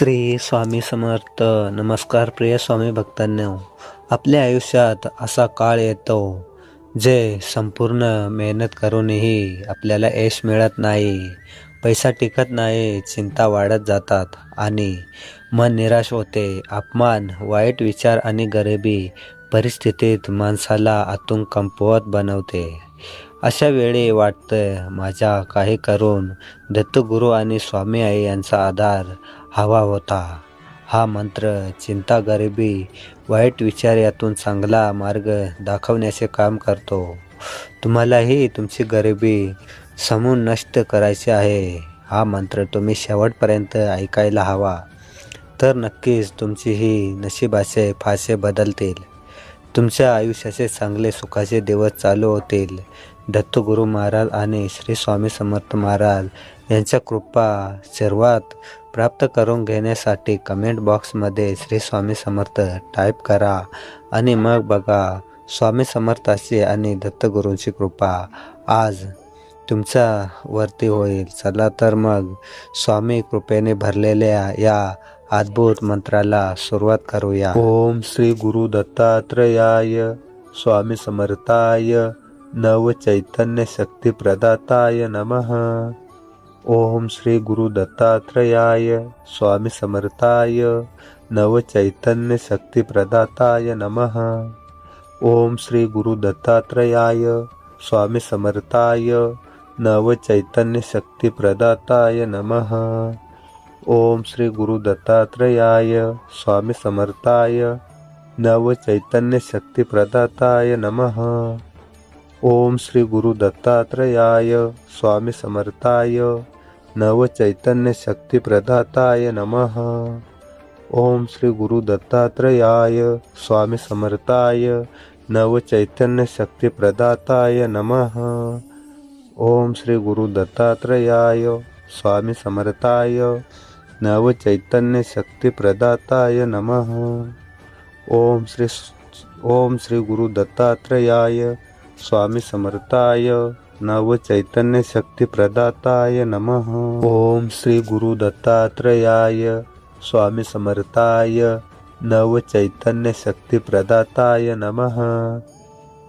श्री स्वामी समर्थ. नमस्कार प्रिय स्वामी भक्तांना. आपल्या आयुष्यात असा काळ येतो जे संपूर्ण मेहनत करूनही आपल्याला यश मिळत नाही. पैसा टिकत नाही चिंता वाढत जातात आणि मन निराश होते. अपमान वाईट विचार आणि गरिबी परिस्थितीत माणसाला आतून कमकुवत बनवते. अशा वेळी वाटतं माझ्या काही करून दत्तगुरू आणि स्वामी आई यांचा आधार हवा होता. हा मंत्र चिंता गरिबी वाईट विचार यातून चांगला मार्ग दाखवण्याचे काम करतो. तुम्हालाही तुमची गरिबी समून नष्ट करायची आहे. हा मंत्र तुम्ही शेवटपर्यंत ऐकायला हवा. तर नक्कीच तुमची ही नशिबाचे फासे बदलतील. तुमच्या आयुष्याचे चांगले सुखाचे दिवस चालू होतील. दत्तगुरू महाराज आणि श्री स्वामी समर्थ महाराज यांच्या कृपा सर्वात प्राप्त करून घेण्यासाठी कमेंट बॉक्समध्ये श्री स्वामी समर्थ टाईप करा आणि मग बघा स्वामी समर्थाची आणि दत्तगुरूंची कृपा आज तुमच्या वरती होईल. चला तर मग स्वामी कृपेने भरलेल्या या अद्भुत मंत्राला सुरुवात करूया. ओम श्री गुरु दत्तात्रयाय स्वामी समर्थाय नव चैतन्य शक्ती प्रदाताय नमः. ओम श्री गुरु दत्तात्रयाय स्वामी समर्थाय नव चैतन्य शक्ती प्रदाताय नमः। ओम श्री गुरु दत्तात्रयाय स्वामी समर्थाय नव चैतन्य शक्ती प्रदाताय नमः। ओम श्री गुरु दत्तात्रयाय स्वामी समर्थाय नव चैतन्य शक्ती प्रदाताय नमः। ओम श्री गुरु दत्तात्रयाय स्वामी समर्थाय नव चैतन्य शक्ती प्रदाताय नमः। ओम श्री गुरु दत्तात्रयाय स्वामी समर्थाय नव चैतन्य शक्ती प्रदाताय नमः। ओम श्री गुरु दत्तात्रयाय स्वामी समर्थाय नव चैतन्य शक्ती प्रदाताय नमः। ओम श्री ओम श्री गुरु दत्तात्रयाय स्वामी समर्थाय, नव चैतन्य शक्ती प्रदाताय नमः। ओम श्री गुरु दत्तात्रयाय, स्वामी समर्थाय, नव चैतन्य शक्ती प्रदाताय नमः।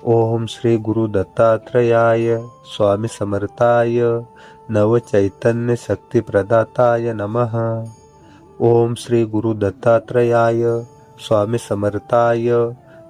ओम श्री गुरु दत्तात्रयाय, स्वामी समर्थाय, नव चैतन्य शक्ती प्रदाताय नमः। ओम श्री गुरु दत्तात्रयाय, स्वामी समर्थाय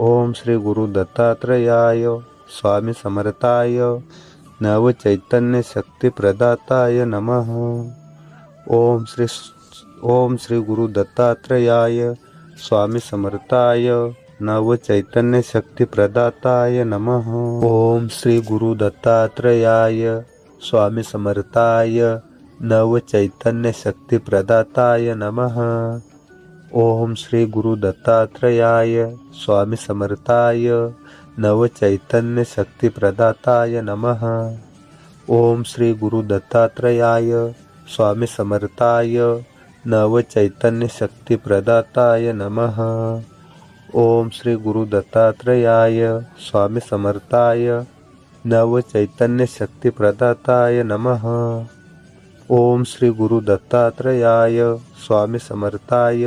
ओम श्री गुरु दत्तात्रयाय स्वामी समर्थाय नव चैतन्य शक्ती प्रदाताय नमः। ओम श्री गुरु दत्तात्रयाय स्वामी समर्थाय नव चैतन्य शक्ती प्रदाताय नमः। ओम श्री गुरु दत्तात्रयाय स्वामी समर्थाय नव चैतन्य शक्ती प्रदाताय नमः। ओम श्री गुरु दत्तात्रयाय स्वामी समर्थाय नव चैतन्य शक्ती प्रदाताय नमः। ओम श्री गुरु दत्तात्रयाय स्वामी समर्थाय नव चैतन्य शक्ती प्रदाताय नमः। ओम श्री गुरु दत्तात्रयाय स्वामी समर्थाय नव चैतन्य शक्ती प्रदाताय नमः। ओम श्री गुरु दत्तात्रयाय स्वामी समर्थाय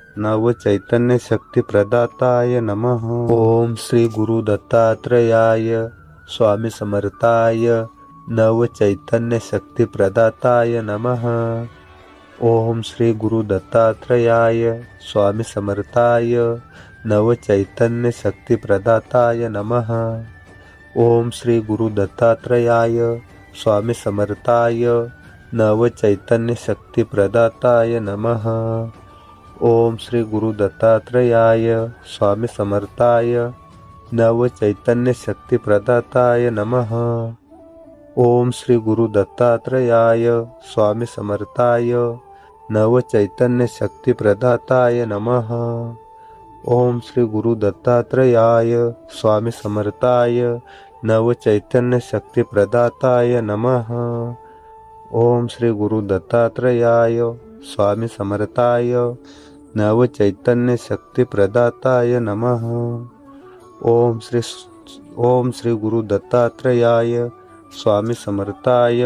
नव चैतन्य शक्ती प्रदाताय नमः। ओम श्री गुरु दत्तात्रयाय स्वामी समर्थाय नव चैतन्य शक्ती प्रदाताय नमः। ओम श्री गुरु दत्तात्रयाय स्वामी समर्थाय नव चैतन्य शक्ती प्रदाताय नमः। ओम श्री गुरु दत्तात्रयाय स्वामी समर्थाय नव चैतन्य शक्ती प्रदाताय नमः। ओम श्री गुरु दत्तात्रयाय स्वामी समर्थाय नव चैतन्य शक्ती प्रदाताय नमः। ओम श्री गुरु दत्तात्रयाय स्वामी समर्थाय स्वामी समर्थाय नवचैतन्य शक्तिप्रदाताय नमः। ओम श्री गुरु दत्तात्रयाय स्वामी समर्थाय स्वामी समर्थाय नवचैतन्य शक्तिप्रदाताय नमः। ओम श्री गुरु दत्तात्रयाय स्वामी समर्थाय श्री गुरु स्वामी समर्थाय नमः। ओम श्री ओम श्री गुरु दत्तात्रयाय स्वामी समर्थाय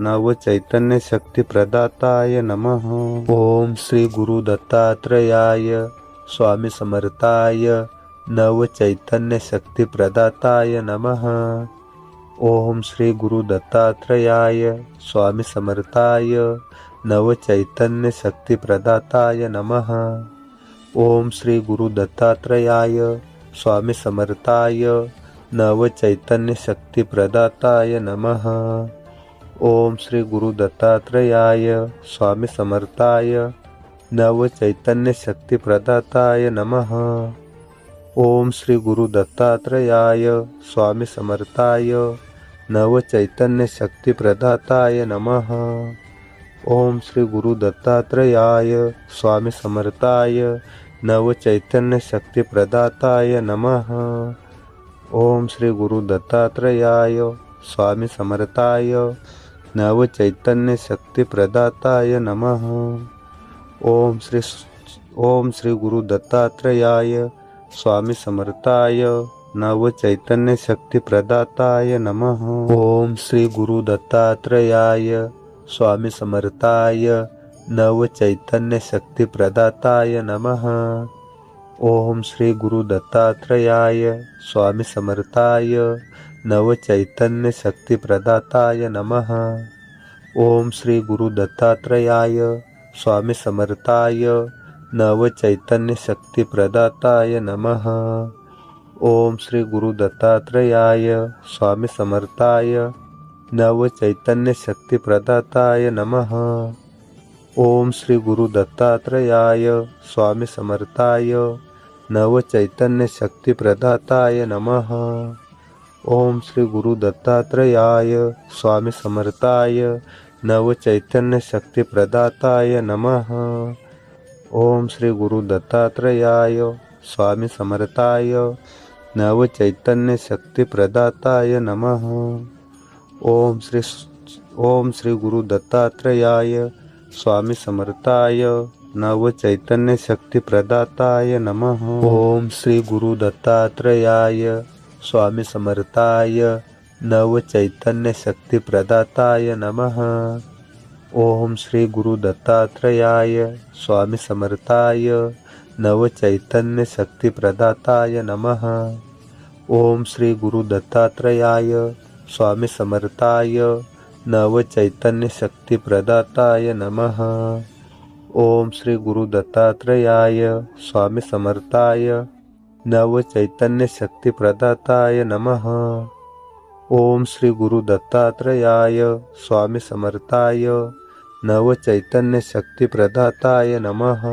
नव चैतन्य शक्ती प्रदाताय नमः। ओम श्री गुरु दत्तात्रयाय स्वामी समर्थाय नव चैतन्य शक्ती प्रदाताय नमः। ओम श्री गुरु दत्तात्रयाय स्वामी समर्थाय नव चैतन्य शक्ती प्रदाताय नमः। ओम श्री गुरु दत्तात्रयाय स्वामी समर्थाय नव चैतन्य शक्ति प्रदाताय नमः। ओम श्री गुरु दत्तात्रयाय स्वामी समर्थाय नव चैतन्य शक्ति प्रदाताय नमः। ओम श्री गुरु दत्तात्रयाय स्वामी समर्थाय नव चैतन्य शक्ति प्रदाताय नमः। ओम श्री गुरु दत्तात्रयाय स्वामी समर्थाय नव चैतन्य शक्ति प्रदाताय नमः। ओम श्री ओम श्री गुरु दत्तात्रेयाय स्वामी समर्थाय नव चैतन्य शक्ति प्रदाताय नमः। ओम श्री गुरु दत्तात्रेयाय स्वामी समर्थाय नव चैतन्य शक्ति प्रदाताय नमः। ओम श्री गुरु दत्तात्रेयाय स्वामी समर्थाय नव चैतन्य शक्ति प्रदाताय नमः। ओम श्री गुरु दत्तात्रेयाय स्वामी समर्थाय नव चैतन्य शक्ति प्रदाताय नमः। ओम श्री गुरु दत्तात्रेयाय स्वामी समर्थाय नव चैतन्य शक्ति प्रदाताय नमः। ओम श्री गुरु दत्तात्रेयाय स्वामी समर्थाय नव चैतन्य शक्ति प्रदाताय नमः। ओम श्री गुरु दत्तात्रेयाय स्वामी समर्थाय नव चैतन्य शक्ति प्रदाताय नमः। ओम श्री गुरु दत्तात्रेयाय स्वामी समर्थाय नव चैतन्य शक्ति प्रदाताय नमः। ओम श्री ओम श्री गुरु दत्तात्रेयाय स्वामी समर्थाय नव चैतन्य शक्ति प्रदाताय नमः। ओम श्री गुरु दत्तात्रेयाय स्वामी समर्थाय नव चैतन्य शक्ति प्रदाताय नमः। ओम श्री गुरु दत्तात्रेयाय स्वामी समर्थाय नव चैतन्य शक्ति प्रदाताय नमः। ओम श्री गुरु दत्तात्रेयाय स्वामी समर्थाय नव चैतन्य शक्ति प्रदाताय नमः। ओम श्री गुरु दत्तात्रेयाय स्वामी समर्थाय नव चैतन्य शक्ति प्रदाताय नमः। ओम श्री गुरु दत्तात्रेयाय स्वामी समर्थाय नव चैतन्य शक्ति प्रदाताय नमः।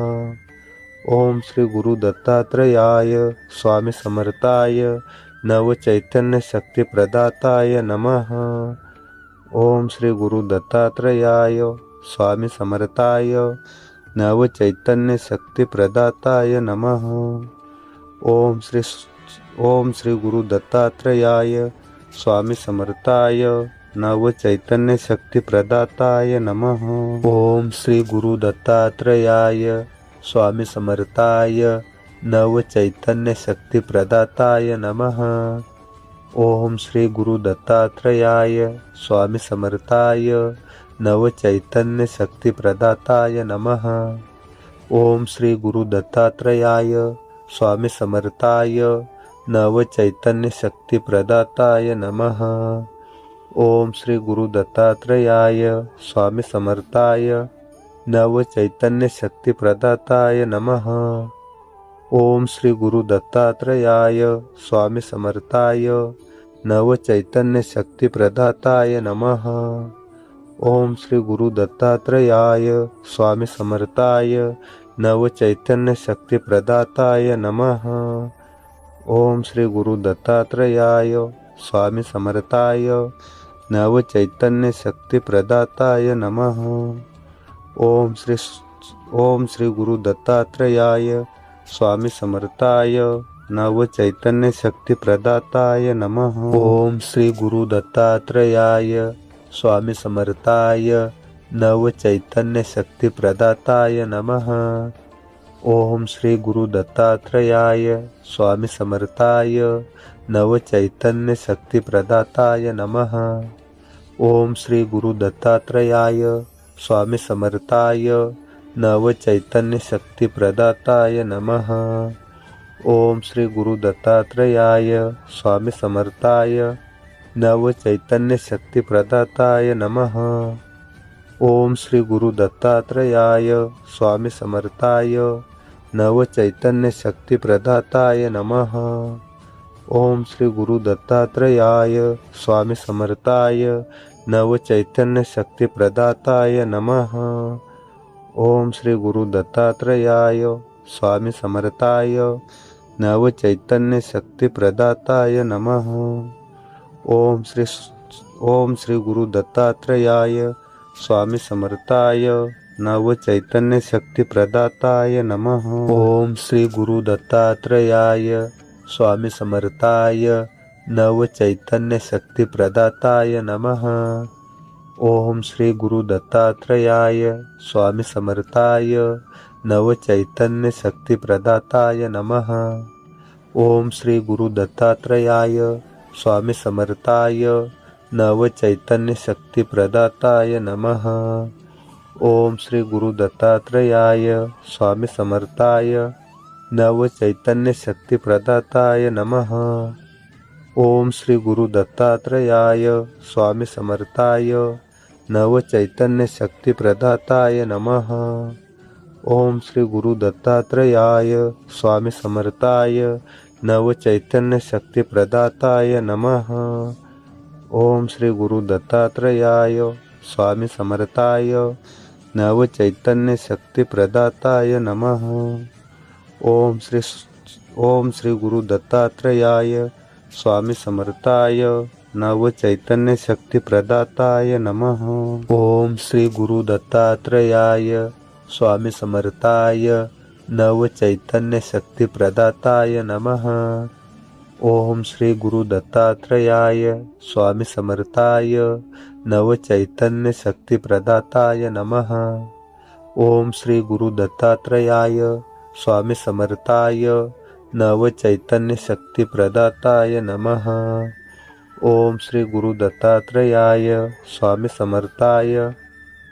ओम श्री गुरु दत्तात्रेयाय स्वामी समर्थाय नव चैतन्य शक्ति प्रदाताय नमः। ओम श्री गुरु दत्तात्रेयाय, स्वामी समर्थाय, नव चैतन्य शक्ति प्रदाताय नमः। ओम श्री ओम श्री गुरु दत्तात्रेयाय, स्वामी समर्थाय, नव चैतन्य शक्ति प्रदाताय नमः। ओम श्री गुरु दत्तात्रेयाय स्वामी समर्थाय नव चैतन्य शक्ति प्रदाताय नमः। ओम श्री गुरु दत्तात्रेयाय स्वामी समर्थाय नव चैतन्य शक्ति प्रदाताय नमः। ओम श्री गुरु दत्तात्रेयाय स्वामी समर्थाय नव चैतन्य शक्ति प्रदाताय नमः। ओम श्री गुरु दत्तात्रेयाय स्वामी समर्थाय नव चैतन्य शक्ति प्रदाताय नमः। ओम श्री गुरु दत्तात्रयाय स्वामी समर्थाय नव चैतन्य शक्ती प्रदाताय नमः। ओम श्री गुरु दत्तात्रयाय स्वामी समर्थाय नव चैतन्य शक्ती प्रदाताय नमः। ओम श्री गुरु दत्तात्रयाय स्वामी समर्थाय नव चैतन्य शक्ती प्रदाताय नमः। ओम श्री ओम श्री गुरु दत्तात्रयाय स्वामी समर्थाय, नव चैतन्य शक्ती प्रदाताय नमः। ओम श्री गुरु दत्तात्रयाय, स्वामी समर्थाय, नव चैतन्य शक्ती प्रदाताय नमः। ओम श्री गुरु दत्तात्रयाय, स्वामी समर्थाय, नव चैतन्य शक्ती प्रदाताय नमः। ओम श्री गुरु दत्तात्रयाय, स्वामी समर्थाय नव चैतन्य शक्ती प्रदाताय नमः। ओम श्री गुरु दत्तात्रयाय स्वामी समर्थाय नव चैतन्य शक्ती प्रदाताय नमः। ओम श्री गुरु दत्तात्रयाय स्वामी समर्थाय नव चैतन्य शक्ती प्रदाताय नमः। ओम श्री गुरु दत्तात्रयाय स्वामी समर्थाय नव चैतन्य शक्ती प्रदाताय नमः। ओम श्री गुरु दत्तात्रयाय स्वामी समर्थाय नव चैतन्य शक्ती प्रदाताय नमः। ओम श्री ओम श्री गुरु दत्तात्रयाय स्वामी समर्थाय नव चैतन्य शक्ती प्रदाताय नमः। ओम श्री गुरु दत्तात्रयाय स्वामी समर्थाय नव चैतन्य शक्ती प्रदाताय नमः। ओम श्री गुरु दत्तात्रयाय स्वामी समर्थाय नव चैतन्य शक्ती प्रदाताय नमः। ओम श्री गुरु दत्तात्रयाय स्वामी समर्थाय नव चैतन्य शक्ती प्रदाताय नमः। ओम श्री गुरु दत्तात्रयाय स्वामी समर्थाय नव चैतन्य शक्ती प्रदाताय नमः। ओम श्री गुरु दत्तात्रयाय स्वामी समर्थाय नव चैतन्य शक्ती प्रदाताय नमः। ओम श्री गुरु दत्तात्रयाय स्वामी समर्थाय नव चैतन्य शक्ती प्रदाताय नमः। ओम श्री गुरु दत्तात्रयाय स्वामी समर्थाय नव चैतन्य शक्ती प्रदाताय नमः। ओम श्री ओम श्री गुरु दत्तात्रयाय स्वामी समर्थाय नव चैतन्य शक्ती प्रदाताय नमः। ओम श्री गुरु दत्तात्रयाय स्वामी समर्थाय नव चैतन्य शक्ती प्रदाताय नमः। ओम श्री गुरु दत्तात्रयाय स्वामी समर्थाय नव चैतन्य शक्ती प्रदाताय नमः। ओम श्री गुरु दत्तात्रयाय स्वामी समर्थाय नव चैतन्य शक्ती प्रदाताय नमः। ओम श्री गुरु दत्तात्रयाय स्वामी समर्थाय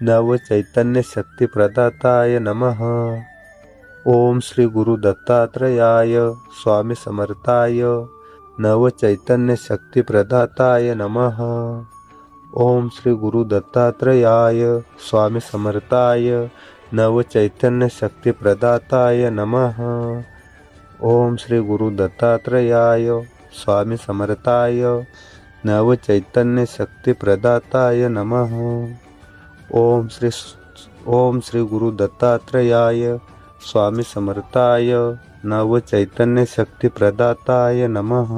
नव चैतन्य शक्ती प्रदाताय नमः। नव चैतन्य शक्ती प्रदाताय नमः। ओम श्री गुरु दत्तात्रयाय स्वामी समर्थाय नव चैतन्य शक्ती प्रदाताय नमः। ओम श्री गुरु दत्तात्रेयाय स्वामी समर्थाय नव चैतन्य शक्ति प्रदाताय नमः। ओम श्री ओम श्री गुरु दत्तात्रेयाय स्वामी समर्थाय नव चैतन्य शक्ति प्रदाताय नमः।